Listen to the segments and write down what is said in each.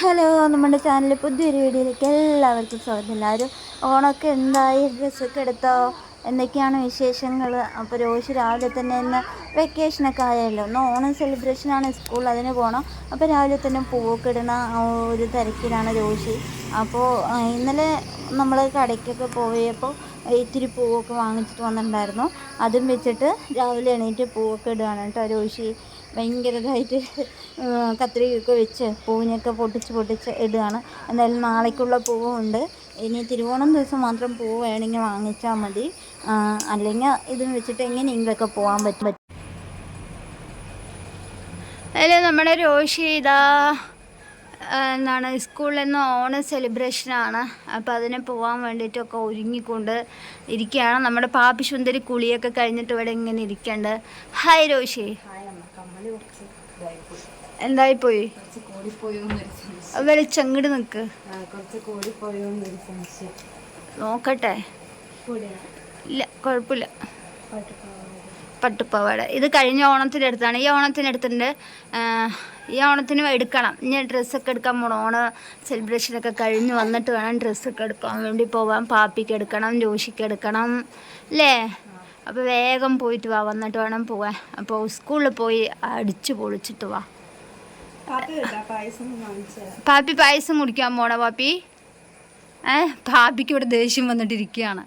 Hello നമ്മുടെ ചാനലിൽ പുതിയൊരു വീഡിയോയിലേക്ക് എല്ലാവർക്കും സ്വാഗതം. എല്ലാവരും ഓണമൊക്കെ എന്തായി? ഡ്രസ്സൊക്കെ എടുത്തോ? എന്തൊക്കെയാണ് വിശേഷങ്ങൾ അപ്പോൾ രോഷി രാവിലെ തന്നെ ഇന്ന് വെക്കേഷനൊക്കെ ആയല്ലോ. ഒന്ന് ഓണം സെലിബ്രേഷനാണ് സ്കൂൾ അതിന് പോകണം അപ്പോൾ രാവിലെ തന്നെ പൂവൊക്കെ ഇടുന്ന ഒരു തിരക്കിലാണ് രോഷി അപ്പോൾ ഇന്നലെ നമ്മൾ കടയ്ക്കൊക്കെ പോയപ്പോൾ ഇത്തിരി പൂവൊക്കെ വാങ്ങിച്ചിട്ട് വന്നിട്ടുണ്ടായിരുന്നു. അതും വെച്ചിട്ട് രാവിലെ എണീറ്റ് പൂവൊക്കെ ഇടുകയാണ് കേട്ടോ രോഷി ഭയങ്കര ഇതായിട്ട് കത്രികയൊക്കെ വെച്ച് പൂവിനൊക്കെ പൊട്ടിച്ച് പൊട്ടിച്ച് ഇടുകയാണ്. എന്തായാലും നാളേക്കുള്ള പൂവുണ്ട്. ഇനി തിരുവോണം ദിവസം മാത്രം പൂവ് വേണമെങ്കിൽ വാങ്ങിച്ചാൽ മതി. അല്ലെങ്കിൽ ഇതും വെച്ചിട്ട് എങ്ങനെയെങ്കിലുമൊക്കെ പോകാൻ പറ്റും. അതിൽ നമ്മുടെ രോഷി ഇതാ എന്താണ് സ്കൂളിൽ നിന്ന് ഓണ സെലിബ്രേഷനാണ് അപ്പോൾ അതിന് പോകാൻ വേണ്ടിയിട്ടൊക്കെ ഒരുങ്ങിക്കൊണ്ട് ഇരിക്കുകയാണ്. നമ്മുടെ പാപ്പി സുന്ദരി കുളിയൊക്കെ കഴിഞ്ഞിട്ട് ഇവിടെ ഇങ്ങനെ ഇരിക്കേണ്ടത് ഹായ് രോഷി. എന്തായിപ്പോയി? വെളിച്ചങ്ങട് നിക്ക്. നോക്കട്ടെ. ഇല്ല കുഴപ്പമില്ല. പട്ടുപ്പാവാട. ഇത് കഴിഞ്ഞ ഓണത്തിന് എടുത്താണ് ഈ ഓണത്തിന് എടുത്തിട്ടുണ്ട് ഈ ഓണത്തിന് എടുക്കണം. ഇനി ഡ്രസ്സൊക്കെ എടുക്കാൻ പോകണം ഓണ സെലിബ്രേഷനൊക്കെ കഴിഞ്ഞ് വന്നിട്ട് വേണം ഡ്രസ്സൊക്കെ എടുക്കാൻ വേണ്ടി പോവാൻ പാപ്പിക്ക് എടുക്കണം ജോഷിക്ക് എടുക്കണം. അല്ലേ? അപ്പോൾ വേഗം പോയിട്ട് വാ. വന്നിട്ട് വേണം പോവാൻ. അപ്പോൾ സ്കൂളിൽ പോയി അടിച്ചു പൊളിച്ചിട്ട് വാ. പാപ്പി പായസം കുടിക്കാൻ പോണ പാപ്പി. ഏ പാപ്പിക്ക് ഇവിടെ ദേഷ്യം വന്നിട്ടിരിക്കുകയാണ്.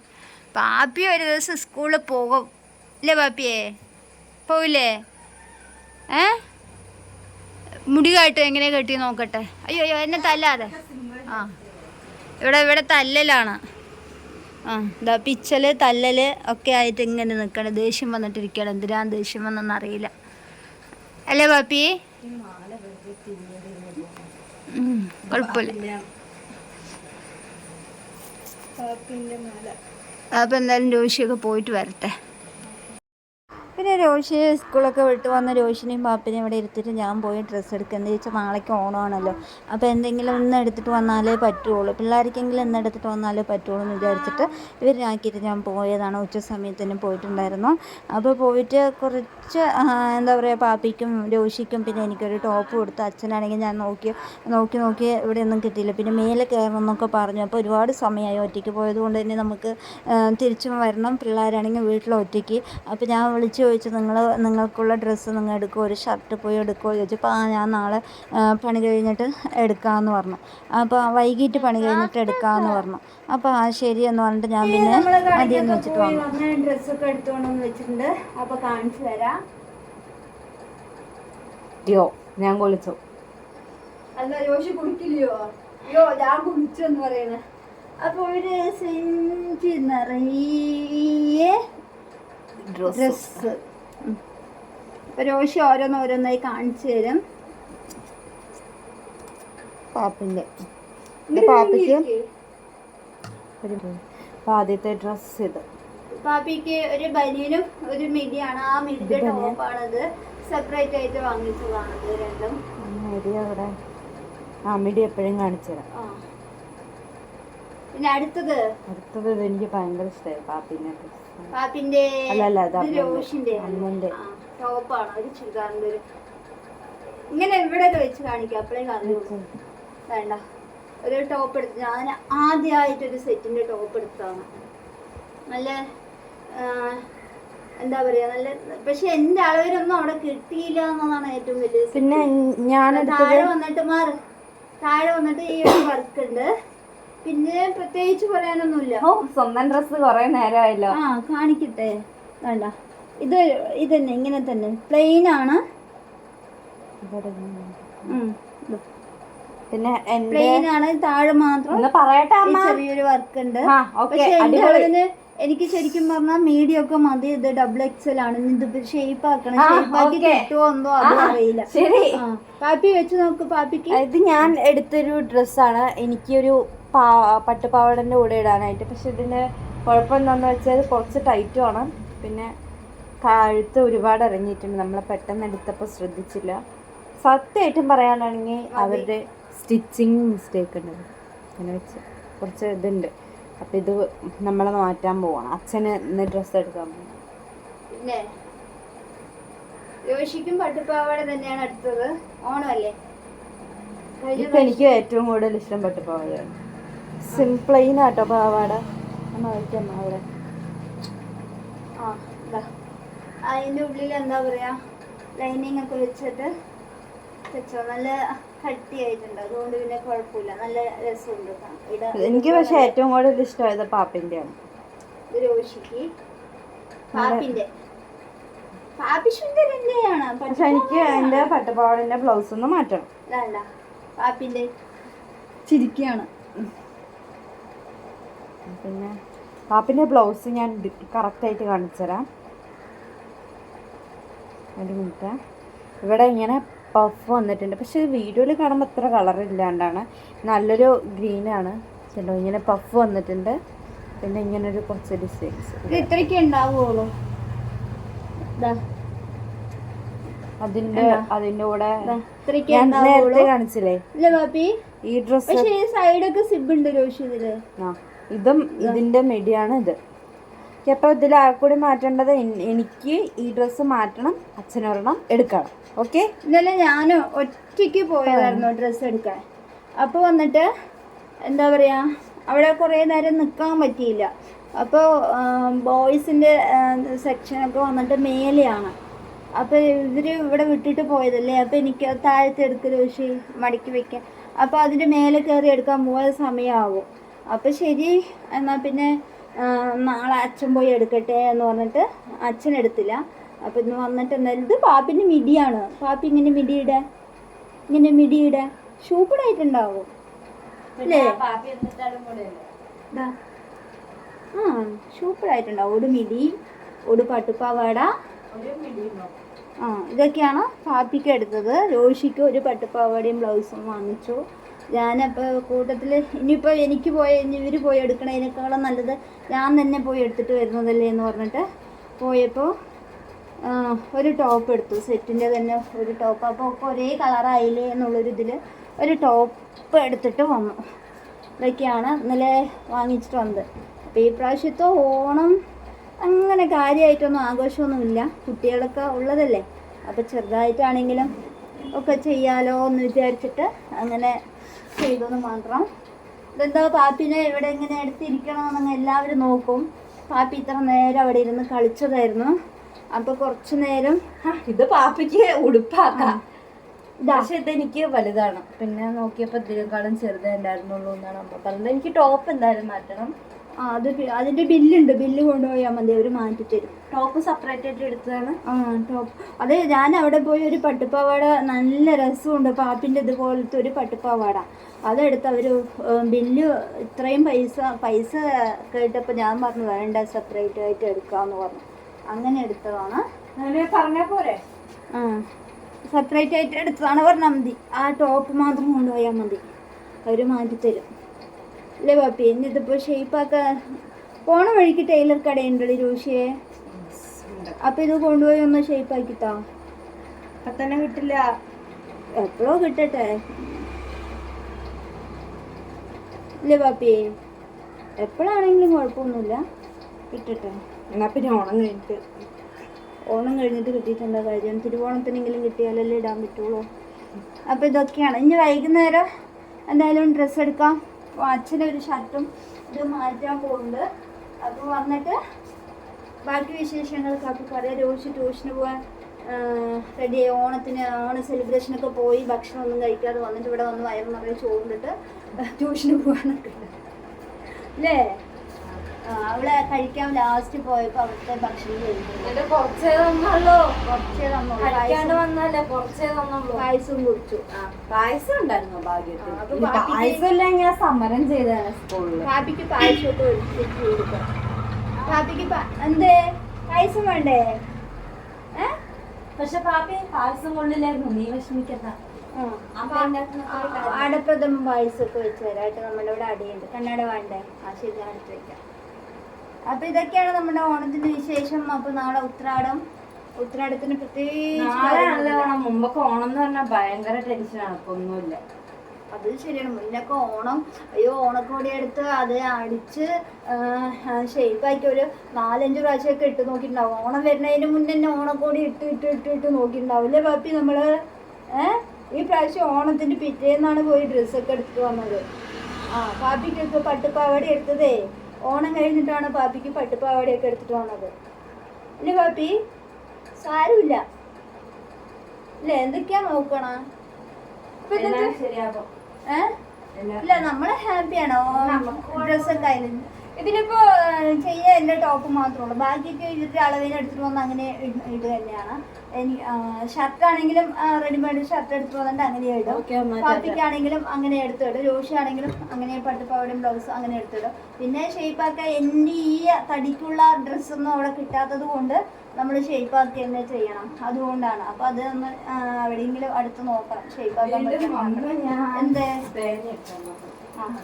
പാപ്പി ഒരു ദിവസം സ്കൂളിൽ പോകും. ഇല്ലേ പാപ്പിയെ? പോവില്ലേ? ഏ? മുടി കാട്ടും എങ്ങനെ കെട്ടി നോക്കട്ടെ? അയ്യോ അയ്യോ എന്നെ തല്ലാതെ. ആ. ഇവിടെ ഇവിടെ തല്ലലാണ്. ആ ഇതാ പിച്ചൽ തല്ലല് ഒക്കെ ആയിട്ട് ഇങ്ങനെ നിൽക്കണം. ദേഷ്യം വന്നിട്ടിരിക്കണം എന്തിനാ ദേഷ്യം വന്നെന്നറിയില്ല അല്ലേ പാപ്പി? കുഴപ്പമില്ല. അപ്പം എന്തായാലും ജോഷിയൊക്കെ പോയിട്ട് വരട്ടെ. പിന്നെ രോഷി സ്കൂളൊക്കെ വിട്ട് വന്ന രോഷിനെയും പാപ്പിനെയും ഇവിടെ ഇരുത്തിയിട്ട് ഞാൻ പോയി ഡ്രസ്സ് എടുക്കുക എന്ന് ചോദിച്ചാൽ നാളേക്ക് ഓണമാണല്ലോ. അപ്പോൾ എന്തെങ്കിലും ഒന്ന് എടുത്തിട്ട് വന്നാലേ പറ്റുള്ളൂ. പിള്ളേർക്കെങ്കിലും ഇന്ന് എടുത്തിട്ട് വന്നാലേ പറ്റുള്ളൂ എന്ന് വിചാരിച്ചിട്ട് ഇവരാക്കിയിട്ട് ഞാൻ പോയതാണ്. ഉച്ച സമയത്തിന് പോയിട്ടുണ്ടായിരുന്നു. അപ്പോൾ പോയിട്ട് കുറച്ച് എന്താ പറയുക പാപ്പിക്കും രോഷിക്കും പിന്നെ എനിക്കൊരു ടോപ്പ് കൊടുത്ത് അച്ഛനാണെങ്കിൽ ഞാൻ നോക്കി നോക്കി നോക്കി ഇവിടെ ഒന്നും കിട്ടിയില്ല. പിന്നെ മേലെ കയറണം എന്നൊക്കെ പറഞ്ഞു. അപ്പോൾ ഒരുപാട് സമയമായി ഒറ്റയ്ക്ക് പോയത് കൊണ്ട് തന്നെ നമുക്ക് തിരിച്ചും വരണം. പിള്ളേരാണെങ്കിൽ വീട്ടിൽ ഒറ്റയ്ക്ക്. അപ്പോൾ ഞാൻ വിളിച്ച് ചോദിച്ചു നിങ്ങൾ നിങ്ങൾക്കുള്ള ഡ്രസ്സ് നിങ്ങൾ എടുക്കുമോ ഒരു ഷർട്ട് പോയി എടുക്കുമോ ചോദിച്ചപ്പോൾ ആ ഞാൻ നാളെ പണി കഴിഞ്ഞിട്ട് എടുക്കാമെന്ന് പറഞ്ഞു. അപ്പോൾ വൈകിട്ട് പണി കഴിഞ്ഞിട്ട് എടുക്കാമെന്ന് പറഞ്ഞു. അപ്പോൾ ആ ശരി എന്ന് പറഞ്ഞിട്ട് ഞാൻ പിന്നെ അധികം വെച്ചിട്ട് വന്നു. ഡ്രസ്സൊക്കെ എടുത്തുകൊണ്ടെന്ന് വെച്ചിട്ടുണ്ട്. അപ്പോൾ കാണിച്ചു തരാം. യോ ഞാൻ കൊളിച്ചോ. അല്ല യോശി കുടിക്കില്ലയോ യോ ഞാൻ കുടിച്ചു എന്ന് പറയുന്നത് അപ്പോൾ ഒരു സെഞ്ചി നിറയെ ഡ്രസ്സ്. രോഷി ഓരോന്ന് ഓരോന്നായി കാണിച്ചു തരും. പാപ്പിന്റെ. പാപ്പിക്ക് അപ്പൊ ആദ്യത്തെ ഡ്രസ് ഇത്. പാപ്പിക്ക് ഒരു ബനിയനും ഒരു മിഡിയാണ് ആ മിഡി ടോപ്പാണത്. സെപ്പറേറ്റ് ആയിട്ട് വാങ്ങിച്ചതാണത് രണ്ടും. മിഡി അവിടെ ആ മിഡി എപ്പോഴും കാണിച്ചു തരാം. പിന്നെ അടുത്തത്? അടുത്തത് എനിക്ക് ഭയങ്കര ഇഷ്ടമായി പാപ്പിന്റെ ഡ്രസ് രോഷിന്റെ അമ്മേന്റെ. ടോപ്പാണ് ഒരു ചുരിദാറിന്റെ ഒരു ഇങ്ങനെ എവിടെ വെച്ച് കാണിക്കാം അപ്പോഴേ കാണുള്ളൂ വേണ്ട. ഒരു ടോപ്പ് എടുത്ത് ഞാൻ ആദ്യമായിട്ടൊരു സെറ്റിന്റെ ടോപ്പ് എടുത്താണ് നല്ല എന്താ പറയാ നല്ല പക്ഷെ എന്റെ അളവിലൊന്നും അവിടെ കിട്ടിയില്ല എന്നതാണ് ഏറ്റവും വലിയ. പിന്നെ ഞാൻ താഴെ വന്നിട്ട് മാറ് താഴെ വന്നിട്ട് ഈ ഒരു വർക്ക് ഉണ്ട്. പിന്നെ പ്രത്യേകിച്ച് പറയാനൊന്നുമില്ല. ഓ സ്വന്തം ഡ്രസ് കൊറേ നേരമായല്ലോ. ആ കാണിക്കട്ടെ. വേണ്ട. ഇത് ഇത് തന്നെ. ഇങ്ങനെ തന്നെ പ്ലെയിൻ ആണ് പിന്നെ പ്ലെയിൻ ആണ്. താഴെ മാത്രം പറയട്ടെ ചെറിയൊരു വർക്ക് ഉണ്ട്. പക്ഷെ എന്റെ എനിക്ക് ശരിക്കും പറഞ്ഞാൽ മീഡിയം ഒക്കെ മതി. ഇത് ഡബിൾ എക്സൽ ആണ്. ഇത് ഷേപ്പ് ആക്കണം. ഷേപ്പാക്കി ഷേപ്പ് ആക്കി. കിട്ടുമോ എന്തോ അതും അറിയില്ല. ശരി. പാപ്പി വെച്ച് നോക്ക് പാപ്പിക്ക്. ഇത് ഞാൻ എടുത്തൊരു ഡ്രസ്സാണ് എനിക്കൊരു പാ പട്ടുപാവാടന്റെ കൂടെ ഇടാനായിട്ട്. പക്ഷെ ഇതിന്റെ കുഴപ്പം എന്താണെന്ന് വെച്ചാൽ കുറച്ച് ടൈറ്റ് ആണ് പിന്നെ കഴുത്ത് ഒരുപാട് ഇറങ്ങിയിട്ടുണ്ട്. നമ്മളെ പെട്ടെന്ന് എടുത്തപ്പോൾ ശ്രദ്ധിച്ചില്ല. സത്യമായിട്ടും പറയാനാണെങ്കിൽ അവരുടെ സ്റ്റിച്ചിങ് മിസ്റ്റേക്ക് ഉണ്ട്. അങ്ങനെ വെച്ച് കുറച്ച് ഇതുണ്ട്. അപ്പം ഇത് നമ്മളെ മാറ്റാൻ പോവാണ്. അച്ഛന് ഇന്ന് ഡ്രസ്സ് എടുക്കാൻ പോകും പിന്നെ? യോഷിക്കും പട്ടുപാവാട തന്നെയാണ് അടുത്തത്. ഓണമല്ലേ? ഇപ്പൊ എനിക്ക് ഏറ്റവും കൂടുതൽ ഇഷ്ടം പട്ടുപാവാടയാണ്. സിംപ്ലെയിൻ ആട്ടോ പാവാട. വയ്ക്കാം അവിടെ. ആ അതിന്റെ ഉള്ളിൽ എന്താ പറയാ? ലൈനിങ് ഒക്കെ വെച്ചിട്ട് വെച്ചോ. നല്ല കട്ടിയായിട്ടുണ്ട്. അതുകൊണ്ട് പിന്നെ കുഴപ്പമില്ല. നല്ല രസമുണ്ട്. എനിക്ക് പക്ഷെ ഏറ്റവും കൂടുതൽ ഇഷ്ടമായത് പാപ്പിന്റെയാണ്. ഇത് രോഷിക്ക് പാപ്പിന്റെ. പാപ്പി പക്ഷെ എനിക്ക് എന്റെ പട്ടുപാവാടന്റെ ബ്ലൗസ് ഒന്ന് മാറ്റണം. അല്ല ചിരിക്കുകയാണ് പിന്നെ പാപ്പിന്റെ ബ്ലൗസ് ഞാൻ കറക്റ്റായിട്ട് കാണിച്ചു തരാം ഒരു മിനിറ്റ്. ഇവിടെ ഇങ്ങനെ പഫ് വന്നിട്ടുണ്ട്. പക്ഷെ വീഡിയോയിൽ കാണുമ്പോൾ അത്ര കളർ ഇല്ലാണ്ടാണ്. നല്ലൊരു ഗ്രീനാണ് ചെല്ലോ ഇങ്ങനെ പഫ് വന്നിട്ടുണ്ട്. പിന്നെ ഇങ്ങനെ ഒരു കുറച്ച് ഡിസൈൻസ് ഇത് ഇത്രയ്ക്ക് ഉണ്ടാവുള്ളൂ. അതിന്റെ അതിന്റെ കൂടെ ഞാൻ നേരത്തെ കാണിച്ചില്ലേ? ഈ ഡ്രസ് സൈഡൊക്കെ സിബ് ഉണ്ട് രോഷി ഇതിൽ. ആ. ഇതും ഇതിന്റെ മിടിയാണ് ഇത്. അപ്പോൾ ഇതിൽ കൂടി മാറ്റേണ്ടത് എനിക്ക് ഈ ഡ്രസ്സ് മാറ്റണം അച്ഛനൊരെണ്ണം എടുക്കണം. ഓക്കെ ഇന്നലെ ഞാൻ ഒറ്റയ്ക്ക് പോയതായിരുന്നു ഡ്രസ്സ് എടുക്കാൻ. അപ്പോൾ വന്നിട്ട് എന്താ പറയുക അവിടെ കുറേ നേരം നിൽക്കാൻ പറ്റിയില്ല. അപ്പോൾ ബോയ്സിന്റെ സെക്ഷനൊക്കെ വന്നിട്ട് മേലെയാണ്. അപ്പോൾ ഇവർ ഇവിടെ വിട്ടിട്ട് പോയതല്ലേ? അപ്പോൾ എനിക്ക് താഴത്തെ എടുക്കൽ പക്ഷേ മടക്കി വെക്കാൻ. അപ്പോൾ അതിന്റെ മേലെ കയറി എടുക്കാൻ പോയ സമയമാവും അപ്പോൾ ശരി എന്നാൽ പിന്നെ നാളെ അച്ഛൻ പോയി എടുക്കട്ടെ എന്ന് പറഞ്ഞിട്ട് അച്ഛൻ എടുത്തില്ല. അപ്പം ഇന്ന് വന്നിട്ട് എന്തായാലും ഇത് പാപ്പിന്റെ മിടിയാണ്. പാപ്പി ഇങ്ങനെ മിടിയുടെ? ഇങ്ങനെ മിടിയുടെ? സൂപ്പറായിട്ടുണ്ടാവും അല്ലേ. ആ സൂപ്പറായിട്ടുണ്ടാവും ഒരു മിടി ഒരു പട്ടുപ്പാവാട. ആ ഇതൊക്കെയാണ് പാപ്പിക്ക് എടുത്തത്. രോഷിക്ക് ഒരു പട്ടുപ്പാവാടയും ബ്ലൗസും വാങ്ങിച്ചു. ഞാനപ്പോൾ കൂട്ടത്തിൽ ഇനിയിപ്പോൾ എനിക്ക് പോയി ഇനി ഇവർ പോയി എടുക്കണതിനേക്കാളും നല്ലത് ഞാൻ തന്നെ പോയി എടുത്തിട്ട് വരുന്നതല്ലേ എന്ന് പറഞ്ഞിട്ട് പോയപ്പോൾ ഒരു ടോപ്പ് എടുത്തു. സെറ്റിന്റെ തന്നെ ഒരു ടോപ്പ്. അപ്പോൾ ഒക്കെ ഒരേ കളറായില്ലേ എന്നുള്ളൊരിതിൽ ഒരു ടോപ്പ് എടുത്തിട്ട് വന്നു. ഇതൊക്കെയാണ് ഇന്നലെ വാങ്ങിച്ചിട്ട് വന്നത്. അപ്പോൾ ഈ പ്രാവശ്യത്തെ ഓണം അങ്ങനെ കാര്യമായിട്ടൊന്നും ആഘോഷമൊന്നുമില്ല. കുട്ടികളൊക്കെ ഉള്ളതല്ലേ. അപ്പോൾ ചെറുതായിട്ടാണെങ്കിലും ഒക്കെ ചെയ്യാലോ എന്ന് വിചാരിച്ചിട്ട് അങ്ങനെ ചെയ്തെന്ന് മാത്രം. ഇതെന്താ പാപ്പിനെ ഇവിടെ ഇങ്ങനെ എന്നങ്ങ് എല്ലാവരും നോക്കും. പാപ്പി ഇത്ര നേരം അവിടെ ഇരുന്ന് കളിച്ചതായിരുന്നു. അപ്പോൾ കുറച്ചു നേരം ഇത് പാപ്പിക്ക് ഉടുപ്പാക്കാം. പക്ഷെ ഇതെനിക്ക് വലുതാണ്. പിന്നെ നോക്കിയപ്പോൾ ഇതിനേക്കാളും ചെറുതേ ഉണ്ടായിരുന്നുള്ളൂ എന്നാണ് അമ്മ പറഞ്ഞത്. എനിക്ക് ടോപ്പ് എന്തായാലും മാറ്റണം. ആ അത് അതിന്റെ ബില്ലുണ്ട്. ബില്ല് കൊണ്ടുപോയാൽ മതി. അവർ മാറ്റി തരും ടോപ്പ് സെപ്പറേറ്റ് ആയിട്ട് എടുത്തതാണ്? ആ ടോപ്പ്. അത് ഞാൻ അവിടെ പോയി ഒരു പട്ടുപ്പാവാട നല്ല രസമുണ്ട്. പാപ്പിന്റെ ഇതുപോലത്തെ ഒരു പട്ടുപ്പാവാട. അതെടുത്ത് അവർ ബില്ല് ഇത്രയും പൈസ പൈസ കേട്ടപ്പോൾ ഞാൻ പറഞ്ഞു വേണ്ട സെപ്പറേറ്റ് ആയിട്ട് എടുക്കാന്ന് പറഞ്ഞു. അങ്ങനെ എടുത്തതാണ്. പറഞ്ഞ പോരെ? ആ സെപ്പറേറ്റ് ആയിട്ട് എടുത്തതാണ് പറഞ്ഞാൽ മതി. ആ ടോപ്പ് മാത്രം കൊണ്ടുപോയാൽ മതി. അവർ മാറ്റിത്തരും. അല്ലേ പാപ്പി? എന്നിട്ടിപ്പോൾ ഷേപ്പാക്കാൻ പോണ വഴിക്ക് ടൈലർ കടയുണ്ടല്ലോ രൂഷിയെ അപ്പൊ ഇത് കൊണ്ടുപോയി ഒന്ന് ഷേപ്പാക്കിത്താ അപ്പൊ തന്നെ കിട്ടില്ല. എപ്പോഴോ കിട്ടട്ടെ. ഇല്ലേ പാപ്പി? എപ്പോഴാണെങ്കിലും കുഴപ്പമൊന്നുമില്ല. കിട്ടട്ടെ. എന്നാ പിന്നെ ഓണം കഴിഞ്ഞിട്ട്. ഓണം കഴിഞ്ഞിട്ട് കിട്ടിയിട്ടെന്താ കാര്യം? തിരുവോണത്തിനെങ്കിലും കിട്ടിയാലല്ലേ ഇടാൻ പറ്റുള്ളൂ. അപ്പോൾ ഇതൊക്കെയാണ്. ഇനി വൈകുന്നേരം എന്തായാലും ഡ്രസ്സ് എടുക്കാം. അപ്പോൾ ഒരു ഷർട്ടും ഇത് മാറ്റാൻ പോകുന്നുണ്ട്. അപ്പോൾ വന്നിട്ട് ബാക്കി വിശേഷങ്ങൾ കാപ്പി പറയാം. രോഷി ട്യൂഷന് പോകാൻ റെഡി ഓണത്തിന് ഓണ സെലിബ്രേഷനൊക്കെ പോയി. ഭക്ഷണമൊന്നും കഴിക്കാതെ വന്നിട്ട് ഇവിടെ വന്ന് വയറ് നിറയെ ചോറിട്ട് ട്യൂഷന് പോകാനൊക്കെ അല്ലേ? ആ, അവിടെ കഴിക്കാൻ ലാസ്റ്റ് പോയപ്പോ അവിടുത്തെ ഭക്ഷണം പായസം- പായസം കുടിച്ചു. ആ, പായസം ഉണ്ടായിരുന്നു ഭാഗ്യത്തിൽ പായസം ഞാൻ സമരം ചെയ്താണ് സ്കൂളിൽ കാപ്പിക്ക് പായസമൊക്കെ ഒഴിച്ചിട്ട് കൊടുക്കാം. കാപ്പിക്ക് പാ- എന്തേ? പായസം വേണ്ടേ? പക്ഷെ പാപ്പി പായസം കൊള്ളില്ലായിരുന്നു. നീ വിഷമിക്കണ്ട. ആടപ്രദം അടപ്രഥമ പായസമൊക്കെ വെച്ച് തരാമായിട്ട് നമ്മുടെ ഇവിടെ അടിയുണ്ട്. കണ്ണട വേണ്ടേ? ആ ശരി ഞാൻ എടുത്ത് വെക്കാം. അപ്പൊ ഇതൊക്കെയാണ് നമ്മുടെ ഓണത്തിന്റെ വിശേഷം. അപ്പൊ നാളെ ഉത്രാടം. ഉത്രാടത്തിന് പ്രത്യേകിച്ച് ഓണം. മുമ്പൊക്കെ ഓണം എന്ന് പറഞ്ഞാൽ ഭയങ്കര ടെൻഷനാണ് ഇപ്പൊ ഒന്നുമില്ല. അത് ശരിയാണ്. മുന്നൊക്കെ ഓണം അയ്യോ ഓണക്കോടി എടുത്ത് അത് അടിച്ച് ഷേപ്പാക്കി ഒരു നാലഞ്ച് പ്രാവശ്യമൊക്കെ ഇട്ട് നോക്കിയിട്ടുണ്ടാവും. ഓണം വരുന്നതിന് മുന്നേ തന്നെ ഓണക്കോടി ഇട്ട് ഇട്ട് ഇട്ട് ഇട്ട് നോക്കിയിട്ടുണ്ടാവും. അല്ലേ പാപ്പി നമ്മൾ? ഏഹ് ഈ പ്രാവശ്യം ഓണത്തിന്റെ പിറ്റേന്നാണ് പോയി ഡ്രസ്സൊക്കെ എടുത്ത് വന്നത്. ആ പാപ്പിക്കൊക്കെ പട്ടുപാവാടി എടുത്തതേ. ഓണം കഴിഞ്ഞിട്ടാണ് പാപ്പിക്ക് പട്ടുപാവാടയൊക്കെ എടുത്തിട്ട് വന്നത്. അല്ലേ പാപ്പി സാരമില്ല. ഇല്ല എന്തൊക്കെയാ നോക്കണ? ഇല്ല നമ്മളെ ഹാപ്പിയാണോ ഡ്രസ്സൊക്കെ ആയാലും ഇതിലിപ്പോ ഏഹ്, ചെയ്യാൻ എന്റെ ടോപ്പ് മാത്രമേ ഉള്ളൂ. ബാക്കിയൊക്കെ ഇതിന്റെ അളവിൽ എടുത്തിട്ട് വന്ന് അങ്ങനെ ഇട്- തന്നെയാണ്. ഷർട്ട് ആണെങ്കിലും റെഡിമെയ്ഡ് ഷർട്ട് എടുത്ത് വന്നിട്ട് അങ്ങനെ ഇടും. പാപ്പിക്കാണെങ്കിലും അങ്ങനെ എടുത്തിടും രോഷി ആണെങ്കിലും അങ്ങനെ പട്ടുപാവടയും ബ്ലൗസ് അങ്ങനെ എടുത്തിടും പിന്നെ ഷേപ്പാക്കാൻ എന്റെ ഈ തടിക്കുള്ള ഡ്രസ്സൊന്നും അവിടെ കിട്ടാത്തത് കൊണ്ട് നമ്മൾ ഷേപ്പ് ആക്കി തന്നെ ചെയ്യണം. അതുകൊണ്ടാണ്. അപ്പൊ അത് നമ്മൾ എവിടെയെങ്കിലും അടുത്ത് നോക്കണം. ഷേപ്പ് ആക്കാൻ എന്തേ?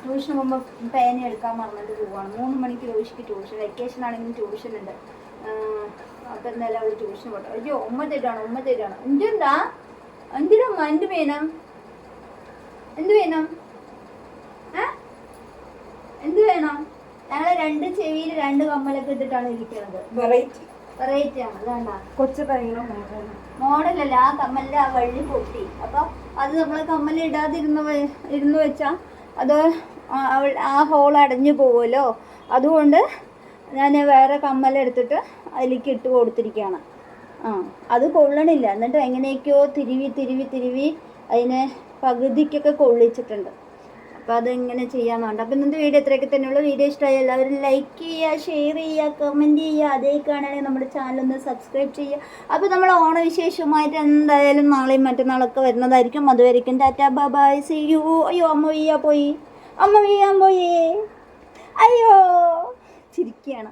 ട്യൂഷന് പോകുമ്പോൾ പേന എടുക്കാൻ മറന്നിട്ട് പോവാണ്. മൂന്ന് മണിക്ക് രോഷിക്ക് ട്യൂഷൻ വെക്കേഷൻ ആണെങ്കിലും ട്യൂഷൻ ഉണ്ട്. അപ്പൊ എന്തായാലും അവൾ ട്യൂഷൻ പോട്ടെ. അയ്യോ ഉമ്മ തെറ്റാണ് ഉമ്മ തെറ്റാണ് എന്തുണ്ടാ? എന്തിനാ എന്ത് വേണം? എന്ത് വേണം? എന്ത് വേണം? ഞങ്ങൾ രണ്ട് ചെവിയിൽ രണ്ട് കമ്മലൊക്കെ ഇട്ടിട്ടാണ് ഇരിക്കുന്നത് വെറൈറ്റി വെറൈറ്റി ആണ് അതാണ്ടാ കൊച്ചു മോഡലല്ല ആ കമ്മലിന്റെ ആ വള്ളി പൊട്ടി. അപ്പൊ അത് നമ്മൾ കമ്മൽ ഇടാതിരുന്ന് ഇരുന്ന് വെച്ചാൽ അത് അവൾ ആ ഹോൾ അടഞ്ഞു പോവുമല്ലോ അതുകൊണ്ട് ഞാൻ വേറെ കമ്മലെടുത്തിട്ട് അതിലേക്ക് ഇട്ട് കൊടുത്തിരിക്കുകയാണ്. ആ അത് കൊള്ളണില്ല. എന്നിട്ട് എങ്ങനെയൊക്കെയോ തിരുവി തിരുവി തിരുവി അതിനെ പകുതിക്കൊക്കെ കൊള്ളിച്ചിട്ടുണ്ട്. അപ്പോൾ അതിങ്ങനെ ചെയ്യാന്നുണ്ട് അപ്പോൾ ഇന്നത്തെ വീഡിയോ ഇത്രയൊക്കെ തന്നെയുള്ള. വീഡിയോ ഇഷ്ടമായി എല്ലാവരും ലൈക്ക് ചെയ്യുക ഷെയർ ചെയ്യുക കമന്റ് ചെയ്യുക. അതേ കാണുകയാണെങ്കിൽ നമ്മുടെ ചാനൽ ഒന്ന് സബ്സ്ക്രൈബ് ചെയ്യുക. അപ്പോൾ നമ്മൾ ഓണവിശേഷമായിട്ട് എന്തായാലും നാളെയും മറ്റന്നാളൊക്കെ വരുന്നതായിരിക്കും. അതുവരെയും ടാറ്റ ബൈ സി യു അയ്യോ അമ്മ വീയാ പോയി. അമ്മ വീയാൻ പോയി അയ്യോ. ചിരിക്കുകയാണ്.